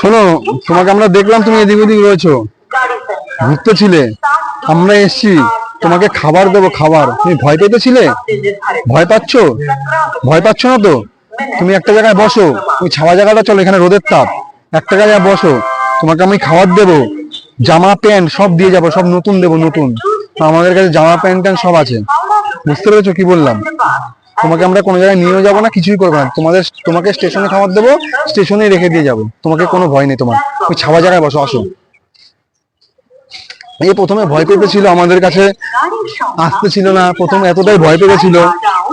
শোনো তোমাকে আমরা দেখলাম তুমি এদিক ওদিক রয়েছো। ঘুরতে ছিলে। আমরা এসছি। তোমাকে খাবার দেবো খাবার। তুমি ভয় পেতেছিলে ভয় পাচ্ছ? ভয় পাচ্ছ না তো? তুমি একটা জায়গায় বসো। ওই ছাওয়া জায়গাটা চলো এখানে রোদের তাপ। একটা জায়গায় বসো। তোমাকে আমি খাবার দেবো। জামা প্যান্ট সব দিয়ে যাব সব নতুন দেবো নতুন। আমাদের কাছে জামা প্যান্ট ট্যান্ট সব আছে। বুঝতে পেরেছ কি বললাম? তোমাকে আমরা কোনো জায়গায় নিয়েও যাব না, কিছুই করব না। তোমাদের, তোমাকে স্টেশনে খাবার দেবো স্টেশনে রেখে দিয়ে যাব। তোমাকে কোনো ভয় নেই তোমার। ওই ছাওয়া জায়গায় বসো, আসো। এই প্রথমে ভয় পেতেছিল আমাদের কাছে। আসতে ছিল না। প্রথমে এতটাই ভয় পেতেছিল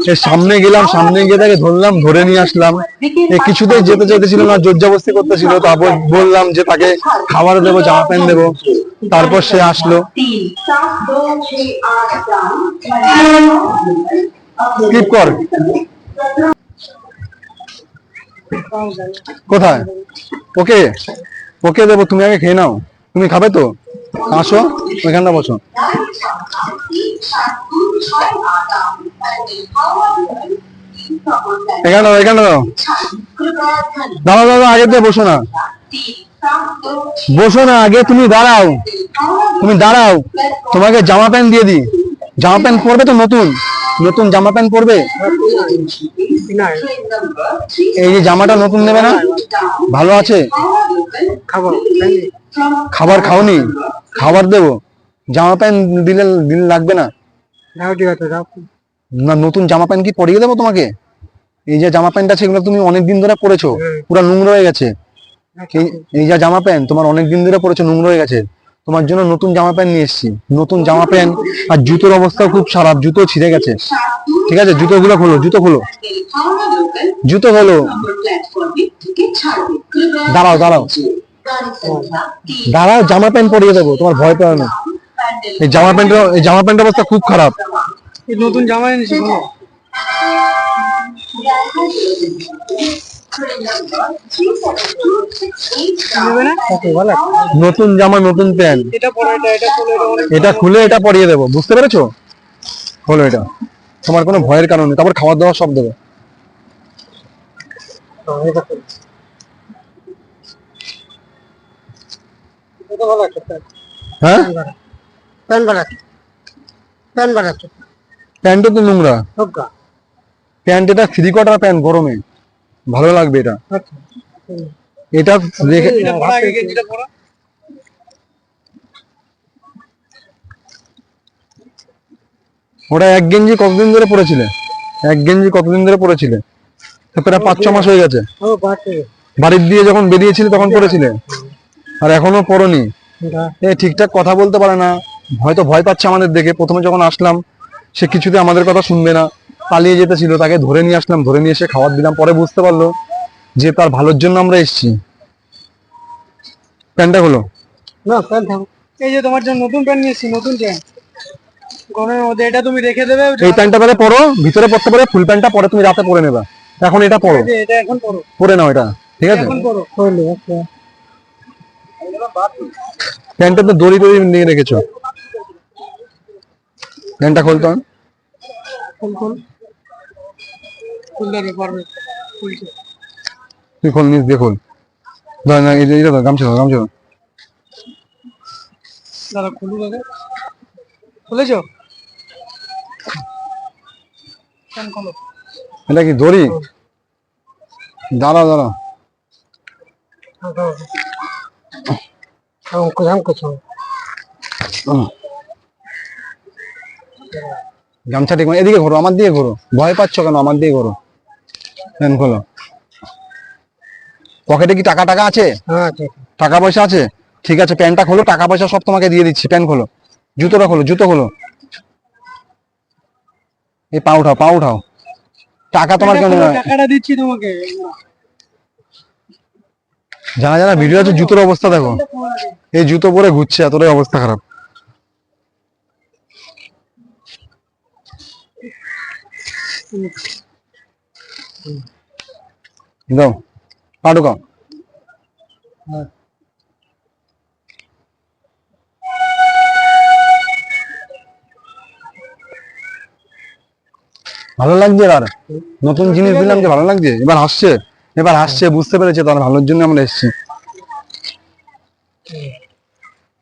এর সামনে গেলাম, সামনে গিয়ে তাকে ধরলাম, ধরে নিয়ে আসলাম। কিছুতেই যেতে চাইতেছিল না, জোরজাবস্তি করতেছিল। তারপর বললাম যে তাকে খাবার দেবো জামা প্যান্ট দেবো। তারপর সে আসলো। স্কিপ কর। কোথায়? ওকে? ওকে দেবো, তুমি আগে খেয়ে নাও। তুমি খাবে তো? আসো, ওইখানটা বসো। এখানে এখানে দাও। দাঁড়াও দাঁড়াও, আগে তো বসো না। বসো না, আগে তুমি দাঁড়াও। তুমি দাঁড়াও। তোমাকে জামা প্যান্ট দিয়ে দিই। জামা প্যান্ট পরবে তো নতুন। নতুন জামা প্যান্ট পরবে? এই যে জামাটা নতুন নেবে না? ভালো আছে? খাবার খাওনি? খাবার দেবো। জামা প্যান্ট দিলে দিলে লাগবে না। না নতুন জামা প্যান্ট কি পরিয়ে দেবো তোমাকে? এই যে জামা প্যান্ট আছে এগুলো তুমি অনেকদিন ধরে পরেছো পুরো নোংরা হয়ে গেছে। এই- এই যে জামা প্যান্ট তোমার অনেকদিন ধরে পরেছো নোংরা হয়ে গেছে। তোমার জন্য নতুন জামা প্যান্ট নিয়ে এসেছি। নতুন জামা প্যান্ট আর জুতোর অবস্থাও খুব খারাপ, জুতো ছিঁড়ে গেছে। ঠিক আছে? জুতোগুলো খোলো, জুতো খোলো। জুতো খোলো। দাঁড়াও দাঁড়াও। দাঁড়াও, জামা প্যান্ট পরিয়ে দেবো, তোমার ভয় পাবে না। এই জামা প্যান্টের, এই জামা প্যান্টের অবস্থা খুব খারাপ। নতুন জামা এনেছি নতুন জামা নতুন প্যান্ট। এটা খুলে এটা পরিয়ে দেবো বুঝতে পেরেছ? হলো এটা। তোমার কোনো ভয়ের কারণ নেই তারপর খাবার দাবার সব দেবো। এটা ভালো আছে হ্যাঁ? প্যান বানাচ্ছে। প্যান বানাচ্ছে। প্যান্টও তো নোংরা। প্যান্ট এটা থ্রি কোয়ার্টার প্যান্ট গরমে। ভালো লাগবে এটা। এটা দেখে ওটা এক গেঞ্জি কতদিন ধরে পরেছিলে? এক গেঞ্জি কতদিন ধরে পরেছিলে? তো প্রায় পাঁচ ছ মাস হয়ে গেছে। বাড়ির দিয়ে যখন বেরিয়েছিলে তখন পরেছিলে? আর এখনও এটা এ ঠিকঠাক কথা বলতে পারে না। হয়তো ভয় পাচ্ছে আমাদের দেখে। প্রথমে যখন আসলাম সে কিছুতে আমাদের কথা শুনবে না। পালিয়ে যেতে ছিল তাকে ধরে নিয়ে আসলাম ধরে নিয়ে এসে খাবার দিলাম পরে বুঝতে পারল যে তার ভালোর জন্য আমরা এসেছি। প্যান্টটা হলো না প্যান থাকো এই যে তোমার জন্য নতুন প্যান নিয়েছি নতুন প্যান গরমের মধ্যে এটা তুমি রেখে দেবে এই প্যান্টটা তাহলে পরো ভিতরে পরতে পারে ফুল প্যান্টটা পরে তুমি রাতে পরে নেবা। এখন এটা পরো। এটা এখন পরো। পরে নাও এটা ঠিক আছে? এখন পরো। করলে আচ্ছা। প্যান্টটা তো দড়ি দড়ি নিয়ে রেখেছো। প্যান্টটা খুলতো ফুল ফুল তুই খোল দিয়ে খোল ধর না এই যে ধর গামছা ধর গামছা খুলেছ? এটা কি দড়ি? দাঁড়া দাঁড়া। গামছা ঠিক এদিকে ঘোরো আমার দিয়ে ঘোরো। ভয় পাচ্ছ কেন? আমার দিয়ে ঘোরো। ফ্যান খোলো। পকেটে কি টাকা টাকা আছে? টাকা পয়সা আছে? ঠিক আছে প্যান্টটা খোলো টাকা পয়সা সব তোমাকে দিয়ে দিচ্ছি প্যান খোলো। জুতোটা খোলো জুতো খোলো। এই পা উঠাও পা উঠাও। টাকা তোমার কেমন জানা জানা ভিডিও আছে জুতোর অবস্থা দেখো। এই জুতো পরে ঘুরছে এতটাই অবস্থা খারাপ। Thank you. পা ঢুকাও ভালো লাগছে আর নতুন জিনিস দিলাম যে ভালো লাগছে। এবার হাসছে এবার হাসছে বুঝতে পেরেছে তার ভালোর জন্য আমরা এসেছি।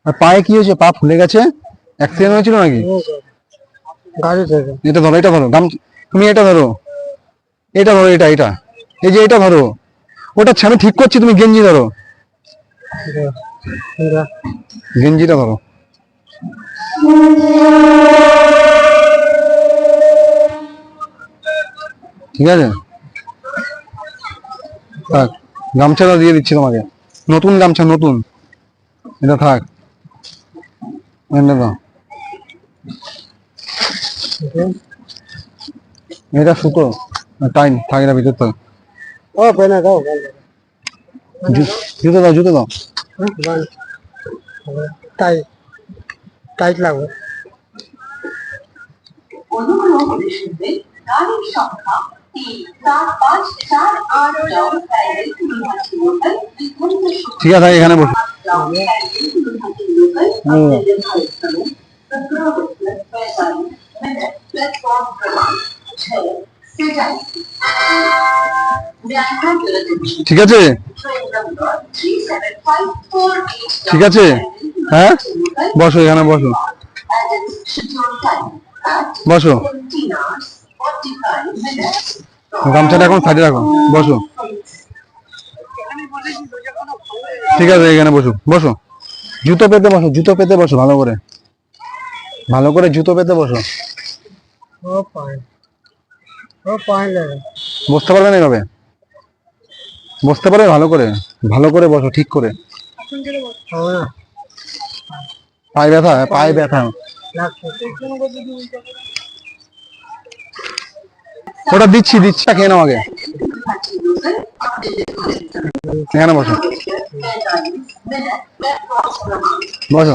আর পায়ে কি হয়েছে? পা ফুলে গেছে? অ্যাক্সিডেন্ট হয়েছিল নাকি? গাড়ি থেকে। এটা ধরো এটা ধরো। তুমি এটা ধরো। এটা ধরো, এটা এটা। এই যে এটা ধরো। ওটা আমি ঠিক করছি, তুমি গেঞ্জি ধরো। গেঞ্জিটা ধরো। ঠিক আছে? থাক, গামছাটা দিয়ে দিচ্ছি তোমাকে। নতুন গামছা, নতুন। এটা থাক। এটা সুতো টাইম থাকে না ভিতর তো। ও পেনা দাও জুতো দাও জুতো দাও। টাই টাইট লাগবে ঠিক আছে এখানে বসুন প্ল্যাটফর্ম ঠিক আছে? ঠিক আছে? হ্যাঁ? বসো, এখানে বসো। বসো। গামছাটা এখন সাইডে রাখো। বসো। ঠিক আছে, এখানে বসো। বসো। জুতো পেতে বসো, জুতো পেতে বসো, ভালো করে। ভালো করে জুতো পেতে বসো। ও পায়। বসতে পারবে না এভাবে? বসতে পারবে ভালো করে? ভালো করে বসো ঠিক করে। পায়ে ব্যথা পায়ে ব্যথা। ওটা দিচ্ছি দিচ্ছি খেয়ে নাও আগে। এখানে বসো। বসো।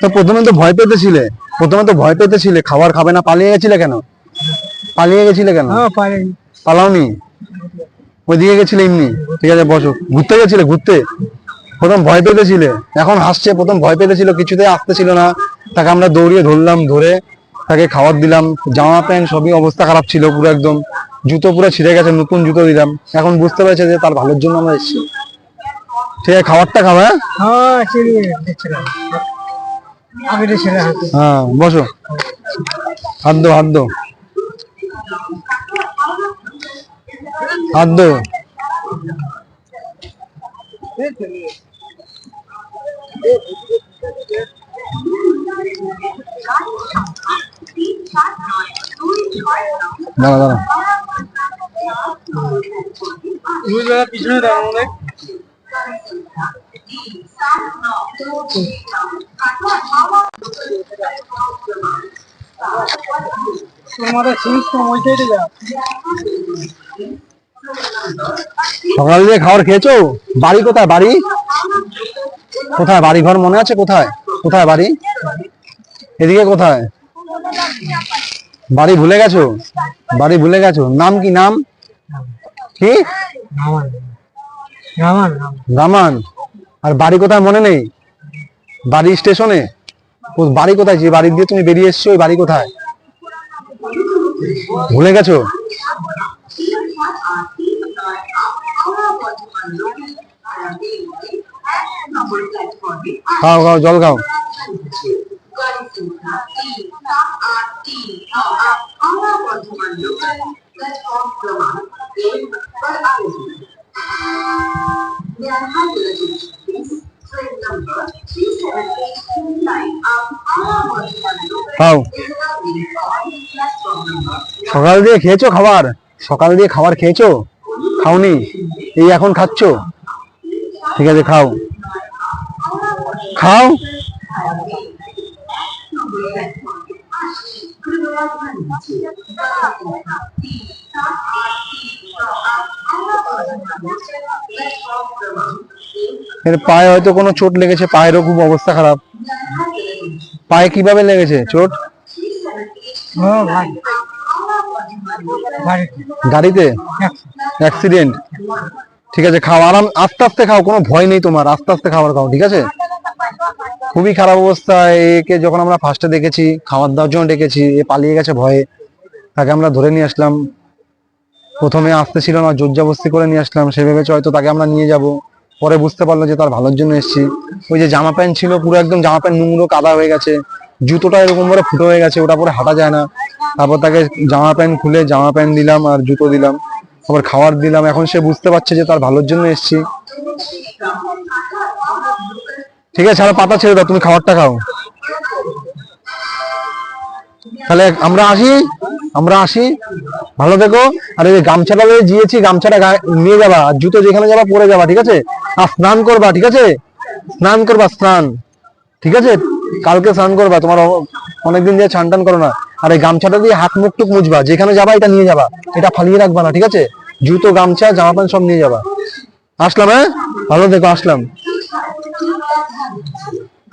তো প্রথমে তো ভয় পেতেছিলে? প্রথমে তো ভয় পেতেছিলে? খাবার খাবে না পালিয়ে গেছিলে কেন? পালিয়ে গেছিলে কেন? হ্যাঁ পালাওনি? ওইদিকে গেছিলে এমনি? ঠিক আছে বসো। ঘুরতে গেছিলে? ঘুরতে? প্রথম ভয় পেতেছিলে? এখন হাসছে প্রথম ভয় পেতেছিল কিছুতেই আসতেছিল না। তাকে আমরা দৌড়িয়ে ধরলাম ধরে তাকে খাবার দিলাম। জামা প্যান্ট সবই অবস্থা খারাপ ছিল পুরো একদম। জুতো পুরো ছিঁড়ে গেছে নতুন জুতো দিলাম। এখন বুঝতে পেরেছে যে তার ভালোর জন্য আমরা এসেছি। ঠিক আছে খাবারটা খাবে হ্যাঁ? হ্যাঁ চিনি দেখছিলাম আগে ছেলে হাতে হ্যাঁ বসো হাত দো হাত দো হাত দো দাঁড়া দাঁড়া দুই জায়গা পিছনে দাঁড়ানো যা সকাল দিয়ে খাবার খেয়েছো? বাড়ি কোথায়? বাড়ি? কোথায়? বাড়ি ঘর মনে আছে কোথায়? কোথায় বাড়ি? এদিকে কোথায়? বাড়ি ভুলে গেছো? বাড়ি ভুলে গেছো? নাম কি? নাম? কি? রামান। আর বাড়ি কোথায় মনে নেই? বাড়ি স্টেশনে? ও বাড়ি কোথায়? যে বাড়ি দিয়ে তুমি বেরিয়ে এসছো, ওই বাড়ি কোথায়? ভুলে গেছো? খাও খাও, জল খাও। খাও সকাল দিয়ে খেয়েছো খাবার? সকাল দিয়ে খাবার খেয়েছো? খাওনি? এই এখন খাচ্ছো? ঠিক আছে, খাও। খাও। এর পায়ে হয়তো কোনো চোট লেগেছে পায়েরও খুব অবস্থা খারাপ। পায়ে কীভাবে লেগেছে? চোট? বাড়িতে গাড়িতে। অ্যাক্সিডেন্ট ঠিক আছে খাও। আরাম আস্তে আস্তে খাও কোনো ভয় নেই তোমার। আস্তে আস্তে খাবার খাও ঠিক আছে? খুবই খারাপ অবস্থা। একে যখন আমরা ফার্স্টে দেখেছি খাওয়ার দাওয়ার জন্য ডেকেছি এ পালিয়ে গেছে ভয়ে। তাকে আমরা ধরে নিয়ে আসলাম। প্রথমে আসতে ছিল না জোরজাবস্তি করে নিয়ে আসলাম। সে ভেবেছে হয়তো তাকে আমরা নিয়ে যাব। পরে বুঝতে পারল যে তার ভালোর জন্য এসেছি। ওই যে জামা প্যান্ট ছিল, পুরো একদম জামা প্যান্ট নোংরো, কাদা হয়ে গেছে। জুতোটা এরকম করে ফুটো হয়ে গেছে, ওটা পরে হাঁটা যায় না। তারপর তাকে জামা প্যান্ট খুলে জামা প্যান্ট দিলাম আর জুতো দিলাম। আবার খাবার দিলাম। এখন সে বুঝতে পারছে যে তার ভালোর জন্য এসেছি। ঠিক আছে আর পাতা ছেড়ে দাও, তুমি খাবারটা খাও। তাহলে আমরা আসি আমরা আসি। ভালো থেকো। আর এই গামছাটা যে দিয়েছি গামছাটা নিয়ে যাবা। আর জুতো যেখানে যাবা, পরে যাবা, ঠিক আছে? আর স্নান করবা, ঠিক আছে? স্নান করবা, স্নান। ঠিক আছে? কালকে স্নান করবা, তোমার অনেকদিন দিয়ে ছান টান করো না। আর এই গামছাটা দিয়ে হাত মুখ টুক মুছবা, যেখানে যাবা এটা নিয়ে যাবা। এটা ফালিয়ে রাখবা না, ঠিক আছে? জুতো, গামছা, জামা প্যান্ট সব নিয়ে যাবা। আসলাম হ্যাঁ? ভালো দেখো আসলাম।